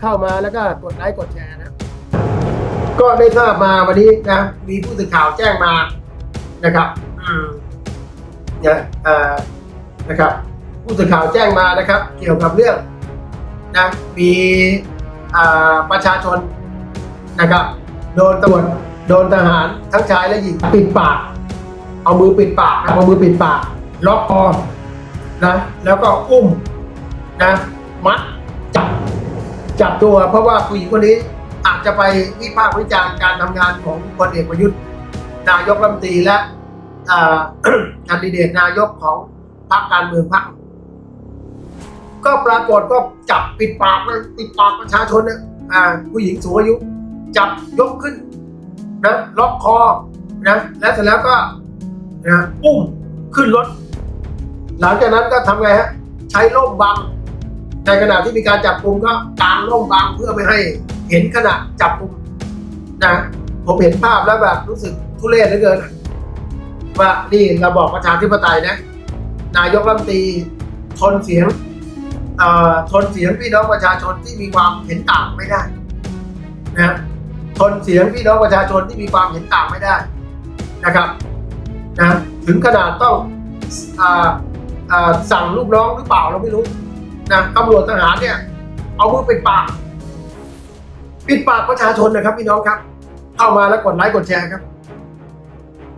เข้ามาแล้วก็กดไลค์กดแชร์นะ ก็ได้ทราบมาวันนี้นะ มีผู้สื่อข่าวแจ้งมานะครับเนี่ยนะครับ ผู้สื่อข่าวแจ้งมานะครับ เกี่ยวกับเรื่องนะมีประชาชนนะครับ โดนตำรวจโดนทหารทั้งชายและหญิงปิดปาก เอามือปิดปากนะเอามือปิดปากล็อกคอนะแล้วก็อุ้มนะมัด จับตัวเพราะว่าผู้หญิงคนนี้อาจจะไปวิพากษ์วิจารณ์การทำงานของพลเอกประยุทธ์ นายกรัฐมนตรีและอ่าแคนดิเดตนายกของพรรคการเมืองพรรคก็ปรากฏก็จับปิดปากปิดปากประชาชนเนี่ยผู้หญิงสูงอายุ จับยกขึ้นนะล็อกคอนะแล้วเสร็จแล้วก็นะอุ้มขึ้นรถ หลังจากนั้นก็ทำไงฮะใช้ร่มบัง ในขณะที่มีการจับกลุ่มก็กางร่มบังเพื่อไม่ให้เห็นขณะจับกลุ่มนะผมเห็นภาพแล้วแบบรู้สึกทุเรศเหลือเกิน ว่านี่เราบอกประชาธิปไตยนะ นายกรัฐมนตรีทนเสียงทนเสียงพี่น้องประชาชนที่มีความเห็นต่างไม่ได้นะทนเสียงพี่น้องประชาชนที่มีความเห็นต่างไม่ได้นะครับนะถึงขนาดต้องออสั่งลูกน้องหรือเปล่าเราไม่รู้ นะตำรวจทหารเนี่ย เอามือปิดปาก ปิดปากประชาชนนะครับพี่น้องครับ เข้ามาแล้วกดไลค์กดแชร์ครับ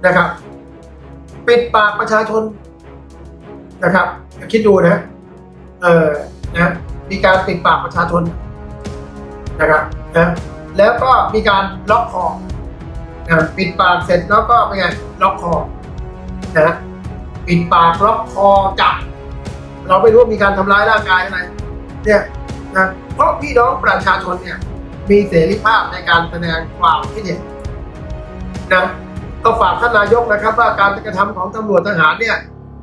นะครับ ปิดปากประชาชนนะครับคิดดูนะเออนะมีการปิดปากประชาชนนะครับนะแล้วก็มีการล็อกคอนะปิดปากเสร็จแล้วก็เป็นไงล็อกคอนะปิดปากล็อกคอจับ เราไม่รู้ว่ามีการทำร้ายร่างกายอะไรเนี่ยนะเพราะพี่น้องประชาชนเนี่ยมีเสรีภาพในการแสดงความคิดเห็นนะก็ฝากท่านนายกนะครับ ว่าการกระทำของตำรวจทหารเนี่ย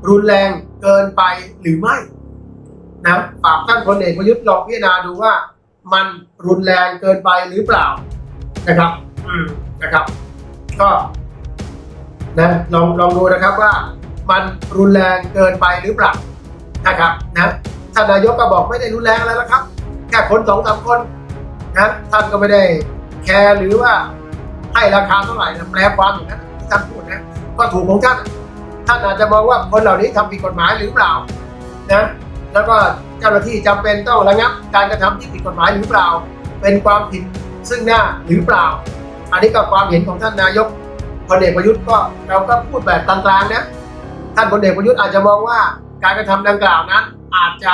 รุนแรงเกินไปหรือไม่นะฝากท่านพลเอกประยุทธ์ลองพิจารณาดูว่า มันรุนแรงเกินไปหรือเปล่านะครับ อืมนะครับ ก็นะลองลองดูนะครับว่า มันรุนแรงเกินไปหรือเปล่า นะครับนะท่านนายกก็บอกไม่ได้รุนแรงแล้วครับแค่คนสองสามคนนะท่านก็ไม่ได้แคร์หรือว่าให้ราคาเท่าไหร่นะแปลความอย่างนั้นที่ท่านพูดนะก็ถูกของท่านท่านอาจจะมองว่าคนเหล่านี้ทำผิดกฎหมายหรือเปล่านะแล้วก็เจ้าหน้าที่จำเป็นต้องระงับการกระทำที่ผิดกฎหมายหรือเปล่า เป็นความผิดซึ่งหน้าหรือเปล่า อันนี้ก็ความเห็นของท่านนายกพลเอกประยุทธ์ก็เราก็พูดแบบกลางๆนะท่านพลเอกประยุทธ์อาจจะมองว่า การกระทำดังกล่าวนั้น อาจจะ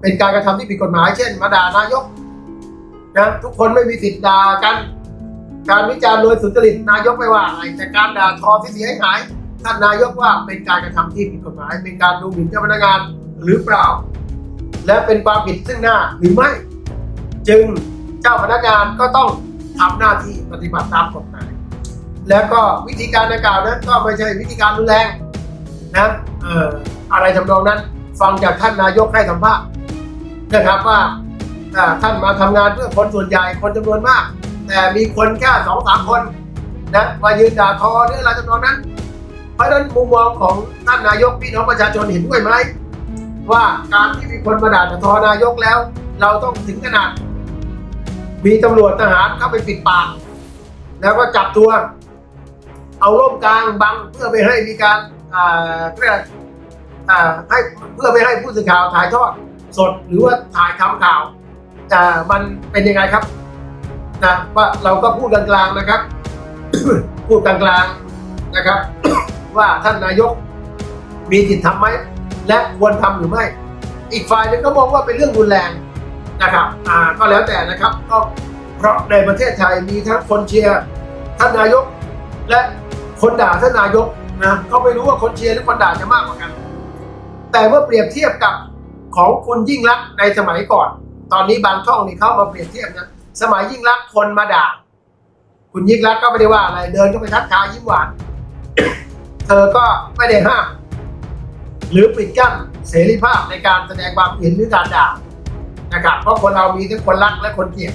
เป็นการกระทำที่ผิดกฎหมาย เช่น มาด่านายกนะทุกคนไม่มีสิทธิ์ด่ากัน การวิจารณ์โดยสุจริตนายกไม่ว่าอะไรแต่การด่าทอที่เสียหายท่านนายกว่าเป็นการกระทำที่ผิดกฎหมาย เป็นการดูหมิ่นเจ้าพนักงานหรือเปล่า และเป็นความผิดซึ่งหน้าหรือไม่ จึงเจ้าพนักงานก็ต้องทำหน้าที่ปฏิบัติตามกฎหมาย แล้วก็วิธีการดังกล่าวนั้นก็ไม่ใช่วิธีการรุนแรงนะเอ่อ อะไรทำนองนั้น ฟังจากท่านนายกให้สัมภาษณ์นะครับว่าท่านมาทำงานเพื่อคนส่วนใหญ่คนจำนวนมาก แต่มีคนแค่สองสามคนนะมายืนด่าทอหรืออะไรทำนองนั้น เพราะฉะนั้นมุมมองของท่านนายกพี่น้องประชาชนเห็นด้วยไหมว่าการที่มีคนมาด่าทอนายกแล้ว เราต้องถึงขนาด มีตำรวจทหารเข้าไปปิดปาก แล้วก็จับตัว เอาร่มกลางบังเพื่อไม่ให้มีการอ่าเรียกอะไร ให้เพื่อไม่ให้ผู้สื่อข่าวถ่ายทอดสดหรือว่าถ่ายทำข่าวอ่ามันเป็นยังไงครับนะว่าเราก็พูดกลางๆนะครับ พูดกลางๆนะครับ ว่าท่านนายกมีสิทธิ์ทำไหมและควรทำหรือไม่ อีกฝ่ายหนึงก็มองว่าเป็นเรื่องรุนแรงนะครับอ่าก็แล้วแต่นะครับก็เพราะในประเทศไทยมีทั้งคนเชียร์ท่านนายก และคนด่าท่านนายกนะเขาไม่รู้ว่าคนเชียร์หรือคนด่าจะมากกว่ากัน แต่เมื่อเปรียบเทียบกับของคุณยิ่งรักในสมัยก่อน ตอนนี้บางช่องนี่เขามาเปรียบเทียบนะสมัยยิ่งรักคนมาด่า คุณยิ่งรักก็ไม่ได้ว่าอะไรเดินเข้าไปทักทายยิ้มหวาน เธอก็ไม่ได้ห้ามหรือปิดกั้นเสรีภาพในการแสดงความเห็นหรือการด่านะครับเพราะคนเรามีทั้งคนรักและคนเกลียด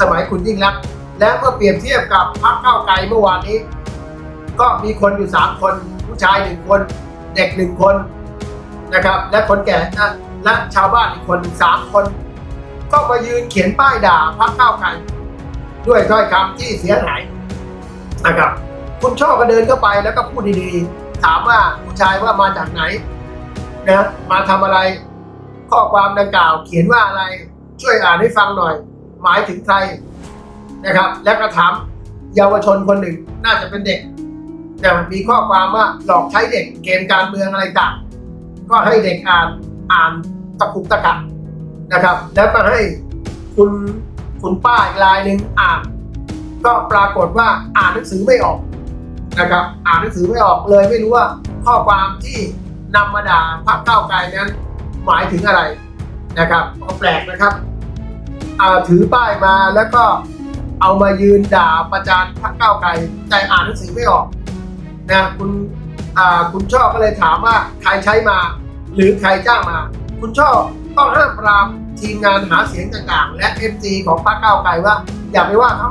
สมัยคุณยิ่งรัก และเมื่อเปรียบเทียบกับพรรคก้าวไกลเมื่อวานนี้ ก็มีคนอยู่สามคน ผู้ชายหนึ่งคน เด็กหนึ่งคน นะครับ และคนแก่และชาวบ้านอีกคนสามคน ก็มายืนเขียนป้ายด่าพรรคก้าวไกลด้วยถ้อยคำที่เสียหายนะครับ คุณช่อก็เดินเข้าไปแล้วก็พูดดีๆ ถามว่าผู้ชายว่ามาจากไหนนะมาทำอะไรข้อความดังกล่าว เขียนว่าอะไรช่วยอ่านให้ฟังหน่อย หมายถึงใครนะครับ และก็ถามเยาวชนคนหนึ่งน่าจะเป็นเด็กนะมีข้อความว่าหลอกใช้เด็กเกมการเมืองอะไรต่าง ก็ให้เด็กอ่านอ่านตะกุกตะกักนะครับ แล้วก็ให้คุณคุณป้าอีกรายหนึ่งอ่าน ก็ปรากฏว่าอ่านหนังสือไม่ออกนะครับ อ่านหนังสือไม่ออกเลยไม่รู้ว่าข้อความที่นำมาด่าพรรคก้าวไกลนั้น หมายถึงอะไรนะครับก็แปลกนะครับอ่าถือป้ายมาแล้วก็เอามายืนด่าประจานพรรคก้าวไกลแต่อ่านหนังสือไม่ออกนะคุณคุณช่อก็เลยถามว่าใครใช้มา หรือใครจ้างมา คุณช่อต้องห้ามปรามทีมงานหาเสียงต่างๆ และเอ็มซีของพรรคก้าวไกลว่า อย่าไปว่าเขา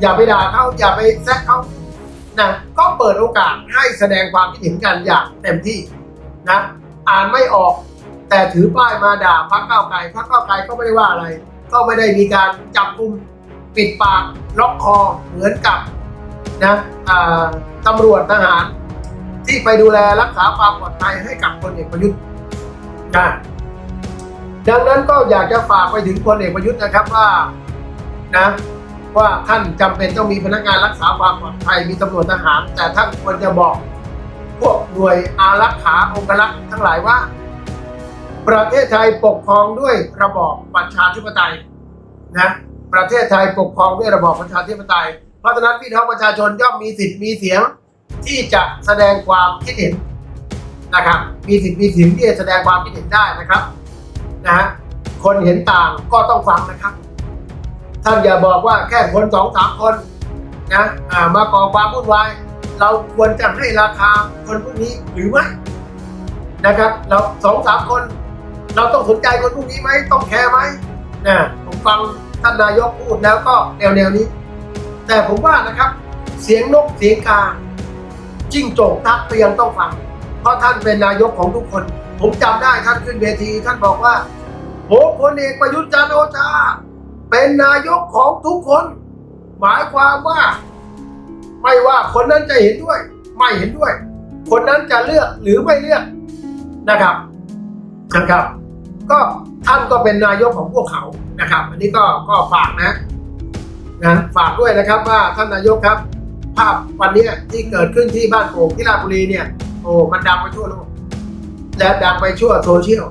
อย่าไปด่าเขาอย่าไปแซะเขานะก็เปิดโอกาสให้แสดงความคิดเห็นกันอย่างเต็มที่นะอ่านไม่ออก แต่ถือป้ายมาด่าพรรคก้าวไกลพรรคก้าวไกลก็ไม่ได้ว่าอะไร ก็ไม่ได้มีการจับกุมปิดปากล็อกคอเหมือนกับนะตำรวจทหาร ที่ไปดูแลรักษาความปลอดภัยให้กับพลเอกประยุทธ์นะดังนั้นก็อยากจะฝากไปถึงพลเอกประยุทธ์นะครับว่านะว่าท่านจำเป็นต้องมีพนักงานรักษาความปลอดภัยมีตำรวจทหาร แต่ท่านควรจะบอก พวกหน่วยอารักขาองครักษ์ทั้งหลายว่า ประเทศไทยปกครองด้วยระบอบประชาธิปไตยนะประเทศไทยปกครองด้วยระบอบประชาธิปไตยเพราะฉะนั้นพี่น้องประชาชนย่อมมีสิทธิ์มีเสียง ที่จะแสดงความคิดเห็นนะครับ มีสิทธิ์มีเสียงที่จะแสดงความคิดเห็นได้นะครับนะฮะคนเห็นต่างก็ต้องฟังนะครับ ท่านอย่าบอกว่าแค่คนสองสามคนนะอ่ามาก่อความวุ่นวายเราควรจะให้ราคาคนพวกนี้หรือไม่นะครับ เราสองสามคน เราต้องสนใจคนพวกนี้ไหมต้องแคร์ไหมนะผมฟังท่านนายกพูดแล้วก็แนวแนวนี้ แต่ผมว่านะครับ เสียงนกเสียงกา จิ้งโจกทักก็ยังต้องฟัง เพราะท่านเป็นนายกของทุกคน ผมจำได้ท่านขึ้นเวที ท่านบอกว่าโหพลเอกประยุทธ์จันทร์โอชา เป็นนายกของทุกคน หมายความว่า ไม่ว่าคนนั้นจะเห็นด้วย ไม่เห็นด้วย คนนั้นจะเลือกหรือไม่เลือกนะครับนะครับ ก็ท่านก็เป็นนายกของพวกเขานะครับ อันนี้ก็ก็ฝากนะนะฝากด้วยนะครับว่าท่านนายกครับ ภาพวันนี้ที่เกิดขึ้นที่บ้านโป่งที่ราชบุรีเนี่ยโอ้มันดังไปทั่วโลกและดังไปทั่วโซเชียล